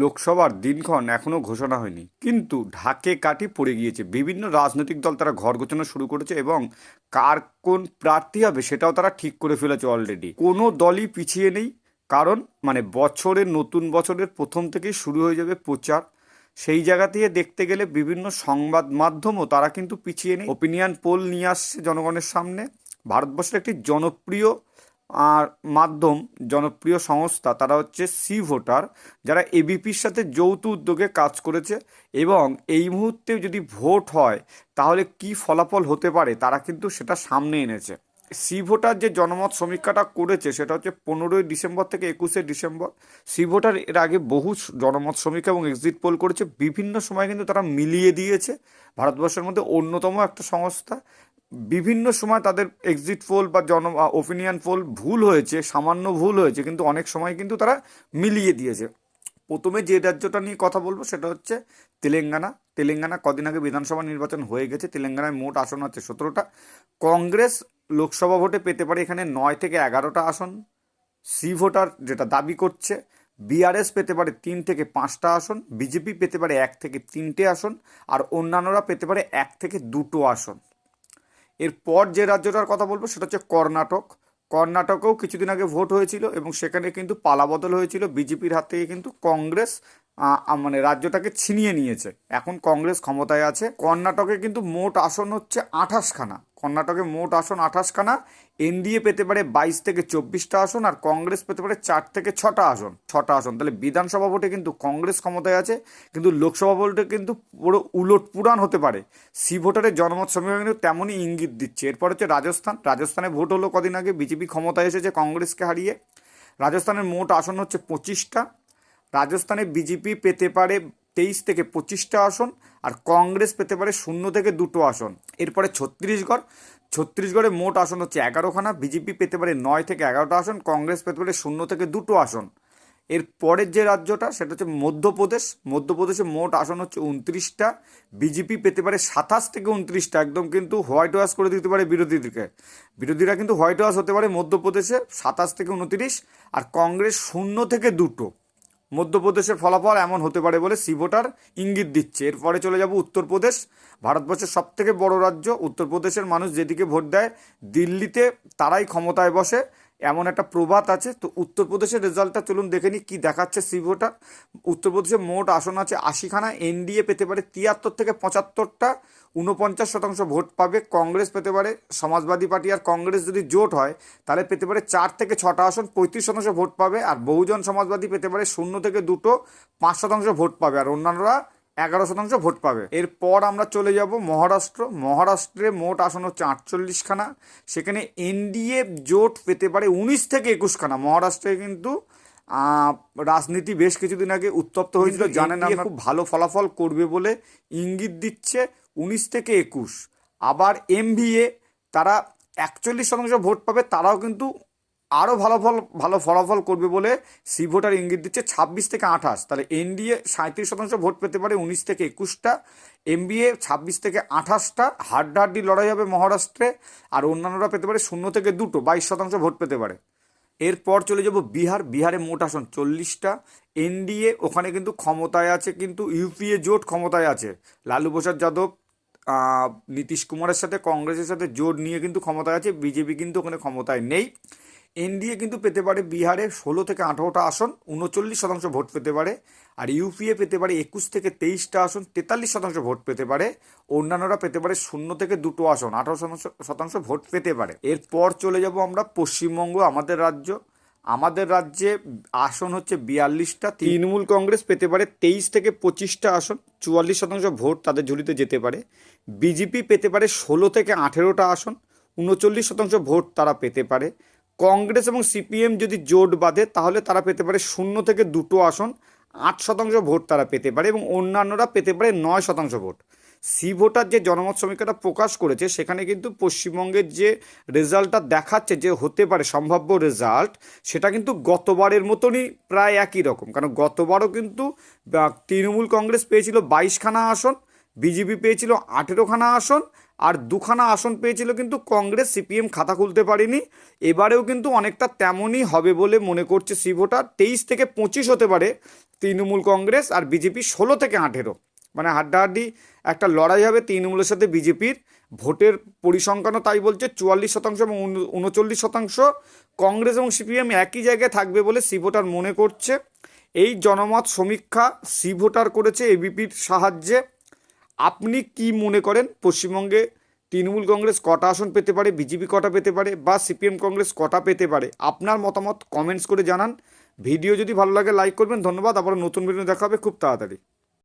লোকসভার দিনক্ষণ এখনও ঘোষণা হয়নি। কিন্তু ঢাকে কাটি পড়ে গিয়েছে। বিভিন্ন রাজনৈতিক দল তারা ঘর গোছানো শুরু করেছে এবং কার কোন প্রার্থী হবে সেটাও তারা ঠিক করে ফেলেছে অলরেডি কোনো দলই পিছিয়ে নেই, কারণ মানে বছরের, নতুন বছরের প্রথম থেকেই শুরু হয়ে যাবে প্রচার। সেই জায়গা থেকে দেখতে গেলে বিভিন্ন সংবাদ মাধ্যমও তারা কিন্তু পিছিয়ে নেই। ওপিনিয়ন পোল নিয়ে আসছে জনগণের সামনে। ভারতবর্ষের একটি জনপ্রিয় আর মাধ্যম জনপ্রিয় সংস্থা তারা হচ্ছে সি ভোটার, যারা এবিপির সাথে যৌথ উদ্যোগে কাজ করেছে এবং এই মুহূর্তে যদি ভোট হয় তাহলে কি ফলাফল হতে পারে তারা কিন্তু সেটা সামনে এনেছে। সি ভোটার যে জনমত সমীক্ষাটা করেছে সেটা হচ্ছে পনেরোই ডিসেম্বর থেকে একুশে ডিসেম্বর। সি ভোটার এর আগে বহু জনমত সমীক্ষা এবং এক্সিট পোল করেছে। বিভিন্ন সময় কিন্তু তারা মিলিয়ে দিয়েছে। ভারতবর্ষের মধ্যে অন্যতম একটা সংস্থা। বিভিন্ন সময় তাদের এক্সিট পোল বা জন ওপিনিয়ন পোল ভুল হয়েছে, সামান্য ভুল হয়েছে, কিন্তু অনেক সময় কিন্তু তারা মিলিয়ে দিয়েছে। প্রথমে যে রাজ্যটা নিয়ে কথা বলব সেটা হচ্ছে তেলেঙ্গানা। তেলেঙ্গানা কদিন আগে বিধানসভা নির্বাচন হয়ে গেছে, তেলেঙ্গানায় মোট আসন আছে সতেরোটা। কংগ্রেস লোকসভা ভোটে পেতে পারে এখানে নয় থেকে এগারোটা আসন। সি ভোটার যেটা দাবি করছে বিআরএস পেতে পারে তিন থেকে পাঁচটা আসন বিজেপি পেতে পারে এক থেকে তিনটে আসন, আর অন্যান্যরা পেতে পারে এক থেকে দুটো আসন। এরপর যে রাজ্যটার কথা বলব সেটা হচ্ছে কর্ণাটক। কর্ণাটকেও কিছুদিন আগে ভোট হয়েছিল এবং সেখানে কিন্তু পালাবদল হয়েছিল। বিজেপির হাত থেকে কিন্তু কংগ্রেস মানে রাজ্যটাকে ছিনিয়ে নিয়েছে। এখন কংগ্রেস ক্ষমতায় আছে। কর্ণাটকে কিন্তু মোট আসন হচ্ছে আঠাশখানা। কর্ণাটকে মোট আসন আঠাশখানা। এনডিএ পেতে পারে বাইশ থেকে চব্বিশটা আসন আর কংগ্রেস পেতে পারে চার থেকে ছটা আসন। ছটা আসন। তাহলে বিধানসভা ভোটে কিন্তু কংগ্রেস ক্ষমতায় আছে, কিন্তু লোকসভা ভোটে কিন্তু পুরো উলট পুরাণ হতে পারে। সি ভোটারের জনমত সমীক্ষা কিন্তু তেমনই ইঙ্গিত দিচ্ছে। এরপর হচ্ছে রাজস্থান। রাজস্থানে ভোট হলো কদিন আগে। বিজেপি ক্ষমতায় এসেছে কংগ্রেসকে হারিয়ে। রাজস্থানের মোট আসন হচ্ছে পঁচিশটা। রাজস্থানে বিজেপি পেতে পারে তেইশ থেকে পঁচিশটা আসন আর কংগ্রেস পেতে পারে শূন্য থেকে দুটো আসন। এরপরে ছত্তিশগড়। ছত্তিশগড়ে মোট আসন হচ্ছে এগারোখানা। বিজেপি পেতে পারে নয় থেকে এগারোটা আসন, কংগ্রেস পেতে পারে শূন্য থেকে দুটো আসন। এর পরের যে রাজ্যটা, সেটা হচ্ছে মধ্যপ্রদেশ। মধ্যপ্রদেশে মোট আসন হচ্ছে উনত্রিশটা। বিজেপি পেতে পারে সাতাশ থেকে উনত্রিশটা, একদম কিন্তু হোয়াইট ওয়াশ করে দিতে পারে বিরোধীদেরকে। বিরোধীরা কিন্তু হোয়াইট ওয়াশ হতে পারে মধ্যপ্রদেশে সাতাশ থেকে উনত্রিশ আর কংগ্রেস শূন্য থেকে দুটো। মধ্যপ্রদেশের ফলাফল এমন হতে পারে বলে সিভোটার ইঙ্গিত দিচ্ছে। এরপরে চলে যাব উত্তরপ্রদেশ। ভারতবর্ষের সব থেকে বড় রাজ্য, উত্তরপ্রদেশের মানুষ যেদিকে ভোট দেয়, দিল্লিতে তারাই ক্ষমতায় বসে। এমন একটা প্রবাদ আছে, তো উত্তরপ্রদেশের রেজাল্টটা চলুন দেখে নিই কী দেখাচ্ছে সি ভোটার। উত্তরপ্রদেশে মোট আসন আছে আশিখানা, এনডিএ পেতে পারে তিয়াত্তর থেকে পঁচাত্তরটা উনপঞ্চাশ শতাংশ ভোট পাবে কংগ্রেস পেতে পারে। সমাজবাদী পার্টি আর কংগ্রেস যদি জোট হয়, তাহলে পেতে পারে চার থেকে ছটা আসন, পঁয়ত্রিশ শতাংশ ভোট পাবে। আর বহুজন সমাজবাদী পেতে পারে শূন্য থেকে দুটো, পাঁচ শতাংশ ভোট পাবে। আর অন্যান্যরা এগারো শতাংশ ভোট পাবে। এরপর আমরা চলে যাব মহারাষ্ট্র। মহারাষ্ট্রে মোট আসন হচ্ছে আটচল্লিশখানা। সেখানে এনডিএ জোট পেতে পারে উনিশ থেকে একুশখানা। মহারাষ্ট্রে কিন্তু রাজনীতি বেশ কিছুদিন আগে উত্তপ্ত হয়েছিল। জানেন আমরা খুব ভালো ফলাফল করবে বলে ইঙ্গিত দিচ্ছে উনিশ থেকে একুশ। আবার এমভিএ তারা একচল্লিশ শতাংশ ভোট পাবে তারাও কিন্তু আরও ভালো ফল, ভালো ফলাফল করবে বলে সি ভোটার ইঙ্গিত দিচ্ছে ছাব্বিশ থেকে আঠাশ। তাহলে এনডিএ সাঁত্রিশ শতাংশ ভোট পেতে পারে উনিশ থেকে একুশটা, এমবিএ ছাব্বিশ থেকে আঠাশটা, হাড্ডাহাড্ডি লড়াই হবে মহারাষ্ট্রে, আর অন্যান্যরা পেতে পারে শূন্য থেকে দুটো, বাইশ শতাংশ ভোট পেতে পারে। এরপর চলে যাব বিহার, বিহারে মোট আসন চল্লিশটা, এনডিএ ওখানে কিন্তু ক্ষমতায় আছে, কিন্তু ইউপিএ জোট ক্ষমতায় আছে। লালু প্রসাদ যাদব নীতিশ কুমারের সাথে, কংগ্রেসের সাথে জোট নিয়ে কিন্তু ক্ষমতায় আছে, বিজেপি কিন্তু ওখানে ক্ষমতায় নেই। এনডিএ কিন্তু পেতে পারে বিহারে ষোলো থেকে আঠারোটা আসন, উনচল্লিশ শতাংশ ভোট পেতে পারে, আর ইউপিএ পেতে পারে একুশ থেকে তেইশটা আসন, তেতাল্লিশ শতাংশ ভোট পেতে পারে, অন্যান্যরা পেতে পারে শূন্য থেকে দুটো আসন, আঠারো শতাংশ শতাংশ ভোট পেতে পারে। এরপর চলে যাব আমরা পশ্চিমবঙ্গ, আমাদের রাজ্য। আমাদের রাজ্যে আসন হচ্ছে বিয়াল্লিশটা তৃণমূল কংগ্রেস পেতে পারে তেইশ থেকে পঁচিশটা আসন, চুয়াল্লিশ শতাংশ ভোট তাদের ঝুলিতে যেতে পারে। বিজেপি পেতে পারে ষোলো থেকে আঠেরোটা আসন, উনচল্লিশ শতাংশ ভোট তারা পেতে পারে। কংগ্রেস এবং সিপিএম যদি জোট বাঁধে, তাহলে তারা পেতে পারে শূন্য থেকে দুটো আসন, আট শতাংশ ভোট তারা পেতে পারে এবং অন্যান্যরা পেতে পারে নয় শতাংশ ভোট। সি ভোটার যে জনমত সমীক্ষাটা প্রকাশ করেছে, সেখানে কিন্তু পশ্চিমবঙ্গের যে রেজাল্টটা দেখাচ্ছে যে হতে পারে সম্ভাব্য রেজাল্ট, সেটা কিন্তু গতবারের মতনই প্রায় একই রকম। কারণ গতবারও কিন্তু তৃণমূল কংগ্রেস পেয়েছিল বাইশখানা আসন, বিজেপি পেয়েছিল আঠেরোখানা আসন আর দুখানা আসন পেয়েছিল কিন্তু কংগ্রেস, সিপিএম খাতা খুলতে পারেনি। এবারেও কিন্তু অনেকটা তেমনই হবে বলে মনে করছে সি ভোটার। তেইশ থেকে পঁচিশ হতে পারে তৃণমূল কংগ্রেস আর বিজেপি ষোলো থেকে আঠেরো। মানে হাড্ডাহাড্ডি একটা লড়াই হবে তৃণমূলের সাথে বিজেপির। ভোটের পরিসংখ্যানও তাই বলছে চুয়াল্লিশ শতাংশ এবং উনচল্লিশ শতাংশ কংগ্রেস এবং সিপিএম একই জায়গায় থাকবে বলে সি ভোটার মনে করছে। এই জনমত সমীক্ষা সি ভোটার করেছে এবিপির সাহায্যে। আপনি কি মনে করেন পশ্চিমবঙ্গে তৃণমূল কংগ্রেস কটা আসন পেতে পারে, বিজেপি কটা পেতে পারে বা সিপিএম কংগ্রেস কটা পেতে পারে? আপনার মতামত কমেন্টস করে জানান। ভিডিও যদি ভালো লাগে লাইক করবেন। ধন্যবাদ। আবার নতুন ভিডিও দেখা হবে খুব তাড়াতাড়ি।